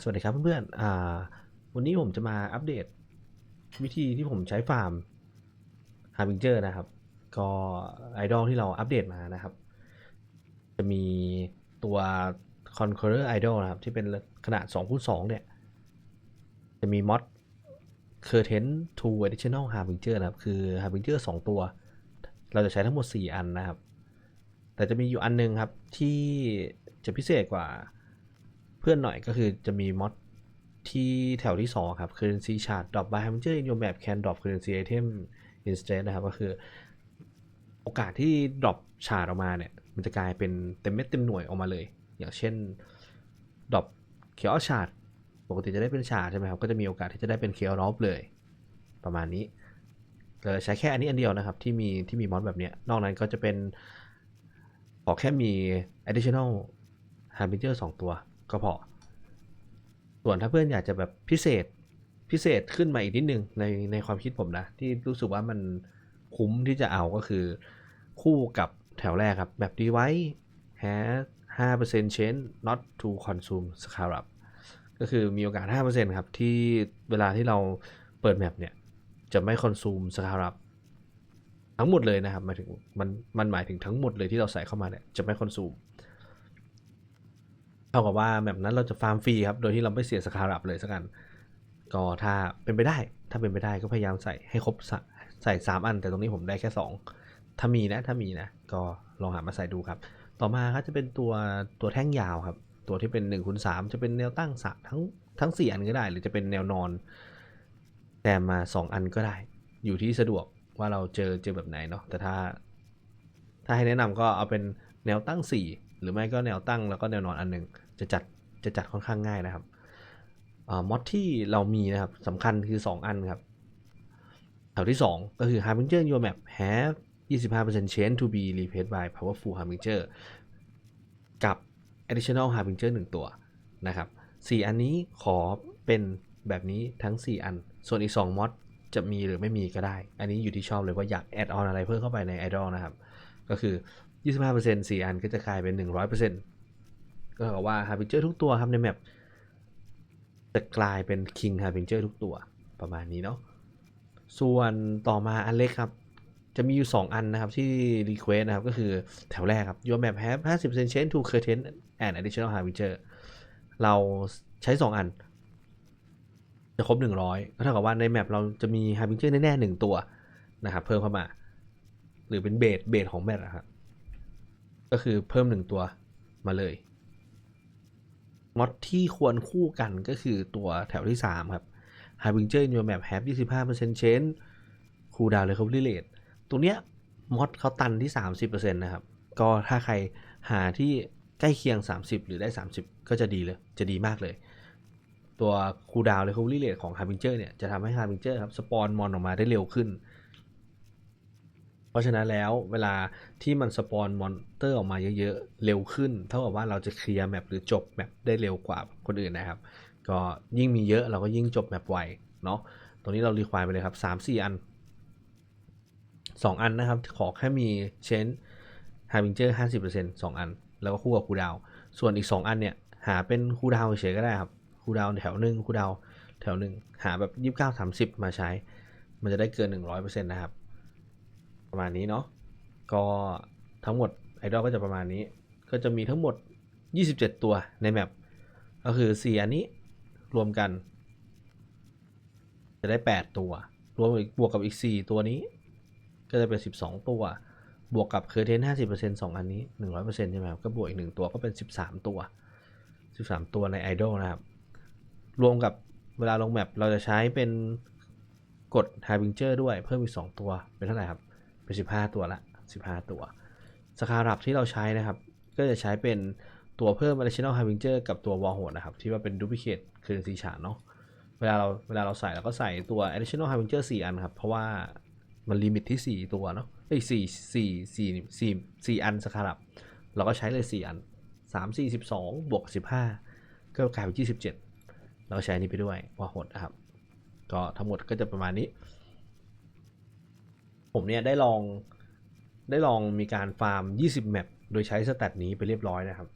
สวัสดีครับเพื่อนๆวันนี้ผมจะมาอัปเดตวิธีที่ผมใช้ฟาร์มฮาร์บิงเจอร์นะครับ ก็ไอดอลที่เราอัปเดตมานะครับ จะมีตัว Conqueror Idol นะครับ ที่เป็นขนาด2คูณ2เนี่ย จะมีมอด Curtain to Additional Harbinger นะครับ คือ Harbinger 2 ตัว เราจะใช้ทั้งหมด 4 อันนะครับ แต่จะมีอยู่อันหนึงครับที่จะพิเศษกว่า เพื่อนหน่อยก็คือจะมีมอดที่แถวที่ 2 ครับ currency chart drop by harbinger in your map can drop currency item instead นะครับ ก็คือโอกาสที่ drop ชาร์ดออกมาเนี่ย มันจะกลายเป็นเต็มเม็ดเต็มหน่วยออกมาเลย อย่างเช่น drop เคียวชาร์ดปกติจะได้เป็นชาดใช่ไหมครับ ก็จะมีโอกาสที่จะได้เป็นเคียวรอบเลย ประมาณนี้เราใช้แค่อันนี้อันเดียวนะครับ ที่มีที่มีมอดแบบเนี้ย นอกนั้นก็จะเป็นขอแค่มี additional harbinger 2 ตัว ก็พอ ส่วนถ้าเพื่อนอยากจะแบบพิเศษพิเศษขึ้นมาอีกนิดนึงในในความคิดผมนะ ที่รู้สึกว่ามันคุ้มที่จะเอาก็คือ คู่กับแถวแรกครับ แบบ device has 5% chance not to consume scarab ก็คือมีโอกาส 5%ครับ ที่เวลาที่เราเปิดแมปเนี่ย จะไม่คอนซูมสคารับทั้งหมดเลยนะครับหมายถึงมันมันหมายถึงทั้งหมดเลยที่เราใส่เข้ามาเนี่ย จะไม่คอนซูม เท่ากับว่าแบบนั้นเราจะฟาร์มฟรีครับ โดยที่เราไม่เสียสคารับเลยสักกันก็ถ้าเป็นไปได้ ถ้าเป็นไปได้ก็พยายามใส่ให้ครบใส่สามอัน แต่ตรงนี้ผมได้แค่สองถ้ามีนะ ถ้ามีนะ ก็ลองหามาใส่ดูครับ ต่อมาครับจะเป็นตัวตัวแท่งยาวครับ ตัวที่เป็น1นคูณสจะเป็นแนวตั้งสะทั้งทั้ง 4 อันก็ได้ หรือจะเป็นแนวนอน แต่มา 2 อันก็ได้ อยู่ที่สะดวกว่าเราเจอเจอแบบไหนเนาะแต่ถ้า ถ้าให้แนะนำก็เอาเป็นแนวตั้ง 4 หรือไม่ก็แนวตั้งแล้วก็แนวนอนอันหนึ่ง จะจัดจะจัดค่อนข้างง่ายนะครับมอดที่เรามีนะครับสำคัญคือ 2 อันครับ แถวที่ 2 ก็คือ Harbinger Your Map have 25% chance to be replaced by powerful Harbinger กับ additional Harbinger 1 ตัวนะครับ 4 อันนี้ขอเป็นแบบนี้ทั้ง 4 อัน ส่วนอีก 2มอดจะมีหรือไม่มีก็ได้ อันนี้อยู่ที่ชอบเลยว่าอยากแอดออนอะไรเพิ่มเข้าไปใน Idol นะครับ ก็คือ 25% 4 อันก็จะกลายเป็น 100% ก็เท่ากับว่า Harbinger ทุกตัวครับในแมปจะกลายเป็น King Harbinger ทุกตัวประมาณนี้เนาะส่วนต่อมาอันเล็กครับ จะมีอยู่ 2 อันนะครับที่ request นะครับ ก็คือแถวแรกครับ your map have 50% chance to curtain and additional harbinger เราใช้ 2 อัน จะครบ 100 ก็เท่ากับว่าในแมปเราจะมี harbinger แน่ๆ1ตัวนะครับเพิ่มเข้ามา หรือเป็นเบสเบสของแมปนะครับ ก็คือเพิ่ม 1 ตัวมาเลย ม็อดที่ควรคู่กันก็คือตัวแถวที่ 3 ครับ Harbinger in your map have 25% chance cooldown recovery rate ตรงเนี้ยม็อดเขาตันที่ 30%นะครับ ก็ถ้าใครหาที่ใกล้เคียง 30 หรือได้ 30 ก็จะดีเลย จะดีมากเลย ตัว cooldown recovery rate ของ Harbinger เนี่ย จะทำให้ Harbinger ครับ สปอนมอนออกมาได้เร็วขึ้น เพราะฉะนั้นแล้วเวลาที่มันสปอนมอนเตอร์ออกมาเยอะๆ เร็วขึ้น เท่ากับว่าเราจะเคลียร์แมปหรือจบแมปได้เร็วกว่าคนอื่นนะครับ ก็ยิ่งมีเยอะเราก็ยิ่งจบแมปไวเนาะตรงนี้เรารีควายไปเลยครับ 3 4 อัน 2 อันนะครับ ขอแค่มีเชนฮาร์บิงเจอร์ห้าสิบเปอร์เซ็นต์สองอัน แล้วก็คู่กับคูดาว ส่วนอีก 2 อันเนี่ยหาเป็นคูดาวเฉยก็ได้ครับคูดาวแถวหนึ่งคูดาวแถวหนึ่งหาแบบยี่สิบเก้าสามสิบมาใช้ มันจะได้เกินหนึ่งร้อยเปอร์เซ็นต์นะครับ ประมาณนี้เนาะก็ทั้งหมดไอดอลก็จะประมาณนี้ ก็จะมีทั้งหมด 27 ตัวในแมปก็คือ 4 อันนี้รวมกัน จะได้ 8 ตัว รวมอีกบวกกับอีก 4 ตัวนี้ ก็จะเป็น 12 ตัว บวกกับเคอร์เทน50% 2อันนี้ 100%ใช่ไหมครับก็บวกอีก 1 ตัวก็เป็น 13 ตัว 13 ตัวในไอดอลนะครับ รวมกับเวลาลงแมปเราจะใช้เป็นกด Harbinger ด้วยเพิ่มอีก 2 ตัวเป็นเท่าไหร่ครับ เป็น15ตัวละ15ตัวสคารับที่เราใช้นะครับ ก็จะใช้เป็นตัวเพิ่ม additional harbinger กับตัว wall hold นะครับ ที่ว่าเป็น duplicate currency chart เนาะเวลาเราเวลาเราใส่เราก็ใส่ตัว additional harbinger 4 อันครับ เพราะว่ามันลิมิตที่ 4 ตัวเนาะเอ้ย4 4 4 4 4อันสคารับ เราก็ใช้เลย 4 อัน 3 4 12 บวก 15 ก็กลายเป็น 27 เราก็ใช้นี้ไปด้วย wall hold นะครับ ก็ทั้งหมดก็จะประมาณนี้ ผมเนี่ยได้ลองได้ลองมีการฟาร์ม 20 แมป โดยใช้สแตทนี้ไปเรียบร้อยนะครับ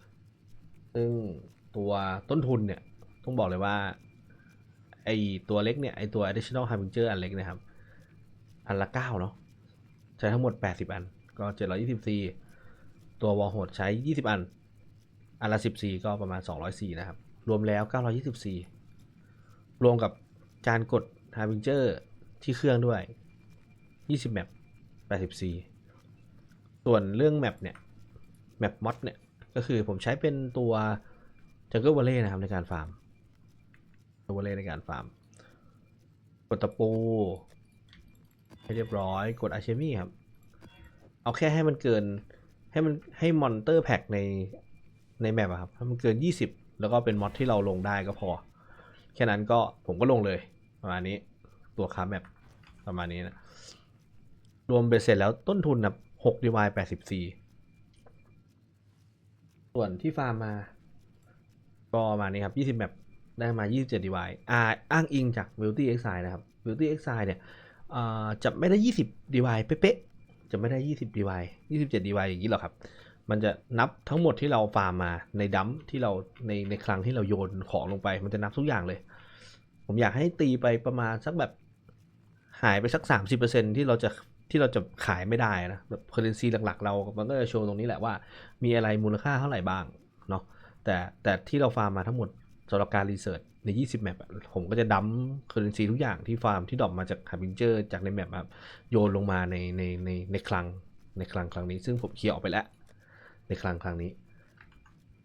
ซึ่งตัวต้นทุนเนี่ย ต้องบอกเลยว่าไอตัวเล็กเนี่ย ไอตัว additional harbinger อันเล็กนะครับ อันละเก้าเนาะใช้ทั้งหมด 80 อัน ก็ 724 ตัววอลโหดใช้ 20 อัน อันละ 14 ก็ประมาณ 204 นะครับ รวมแล้ว 924 รวมกับการกด harbinger ที่เครื่องด้วย 20แมป84 ส่วนเรื่องแมปเนี่ยแมปมอดเนี่ย ก็คือผมใช้เป็นตัว Jungle Valley นะครับในการฟาร์ม Jungle Valley ในการฟาร์ม กดตะปูให้เรียบร้อยกดอาเชมี่ครับ เอาแค่ให้มันเกินให้มันให้มอนเตอร์แพ็กในในแมปอะครับให้มันเกิน 20 แล้วก็เป็นมอดที่เราลงได้ก็พอ แค่นั้นก็ผมก็ลงเลยประมาณนี้ตัวคาแมปประมาณนี้นะ รวมเบสเสร็จแล้วต้นทุนนะ6 d y 84ส่วนที่ฟาร์มมา ก็ประมาณนี้ครับ20แมปได้มา 27 d y อ่าอ้างอิงจาก Multi Exile นะครับ Multi Exile เนี่ยอ่าจะไม่ได้ 20 d y เป๊ะๆ จะไม่ได้ 20 d y 27 d y อย่างนี้หรอกครับ มันจะนับทั้งหมดที่เราฟาร์มมาในดัมที่เราในในครั้งที่เราโยนของลงไป มันจะนับทุกอย่างเลย ผมอยากให้ตีไปประมาณสักแบบหายไปสัก 30%ที่เราจะ ที่เราจะขายไม่ได้นะแบบเคอร์เรนซีหลักๆ เรา มันก็จะโชว์ตรงนี้แหละว่า มีอะไรมูลค่าเท่าไหร่บ้างเนาะแต่แต่ที่เราฟาร์มมาทั้งหมดสำหรับการรีเสิร์ชใน 20 แมปผมก็จะดัมเคอร์เรนซีทุกอย่างที่ฟาร์มที่ดรอปมาจากฮาร์บิงเจอร์จากในแมปครับโยนลงมาในในในในคลังในคลังครั้งนี้ ซึ่งผมเคลียร์ออกไปแล้ว ในคลังครั้งนี้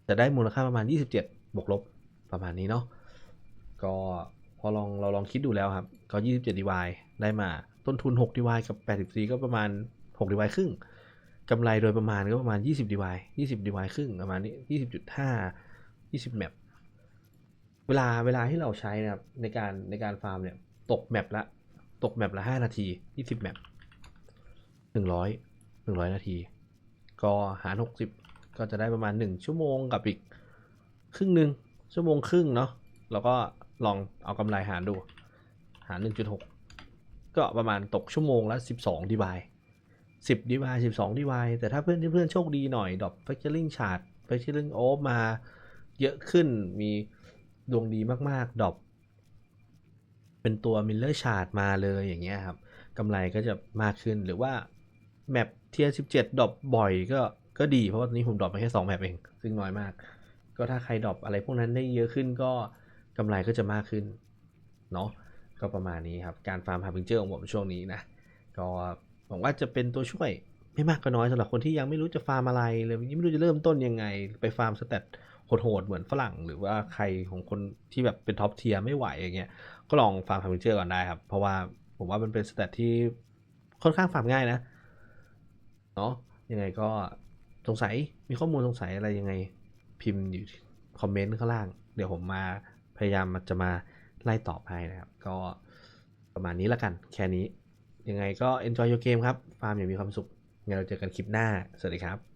จะได้มูลค่าประมาณ 27 บวกลบประมาณนี้เนาะก็พอลองเราลองคิดดูแล้วครับ ก็ 27ดีวได้มา ต้นทุน6ดีวกับ84ก็ประมาณ6ดีวครึ่งกำไรโดยประมาณก็ประมาณ 20ดีว20ดีวครึ่งประมาณนี้20.5 20แมปเวลาเวลาที่เราใช้นะครับในการในการฟาร์มเนี่ย ตกแมปละตกแมปละ 5 นาที 20แมป100 100 นาที ก็หาร 60 ก็จะได้ประมาณ 1 ชั่วโมงกับอีกครึ่งหนึ่งชั่วโมงครึ่งเนาะแล้วก็ลองเอากำไรหารดู หาร 1.6 ก็ประมาณตกชั่วโมงละ 12ดีวาย10ดีวาย12ดีวายแต่ถ้าเพื่อนเพื่อนโชคดีหน่อยดรอป Factoring Chart Factoring o f มาเยอะขึ้นมีดวงดีมากๆดรอปเป็นตัว Miller Chart มาเลยอย่างเงี้ยครับกำไรก็จะมากขึ้นหรือว่าแมปเทียร์17ดรอปบ่อยก็ก็ดีเพราะว่าตอนนี้ผมดรอปมาแค่2แมปเองซึ่งน้อยมาก ก็ถ้าใครดรอปอะไรพวกนั้นได้เยอะขึ้นก็กำไรก็จะมากขึ้นเนาะ ก็ประมาณนี้ครับ การฟาร์มฮาร์บิงเจอร์ของผมช่วงนี้นะ ก็หวังว่าจะเป็นตัวช่วยไม่มากก็น้อยสำหรับคนที่ยังไม่รู้จะฟาร์มอะไรเลยยังไม่รู้จะเริ่มต้นยังไง ไปฟาร์มสเตตโหดๆเหมือนฝรั่ง หรือว่าใครของคนที่แบบเป็นท็อปเทียร์ไม่ไหวอย่างเงี้ยก็ลองฟาร์มฮาร์บิงเจอร์ก่อนได้ครับ เพราะว่าผมว่ามันเป็นสเตตที่ค่อนข้างฟาร์มง่ายนะเนาะยังไงก็สงสัยมีข้อมูลสงสัยอะไรยังไงพิมพ์อยู่คอมเมนต์ข้างล่าง เดี๋ยวผมมาพยายามจะมา ไล่ตอบให้นะครับ ก็ประมาณนี้ละกัน แค่นี้ ยังไงก็ enjoy your game ครับ ฟาร์มอย่างมีความสุขงั้นเราเจอกันคลิปหน้า สวัสดีครับ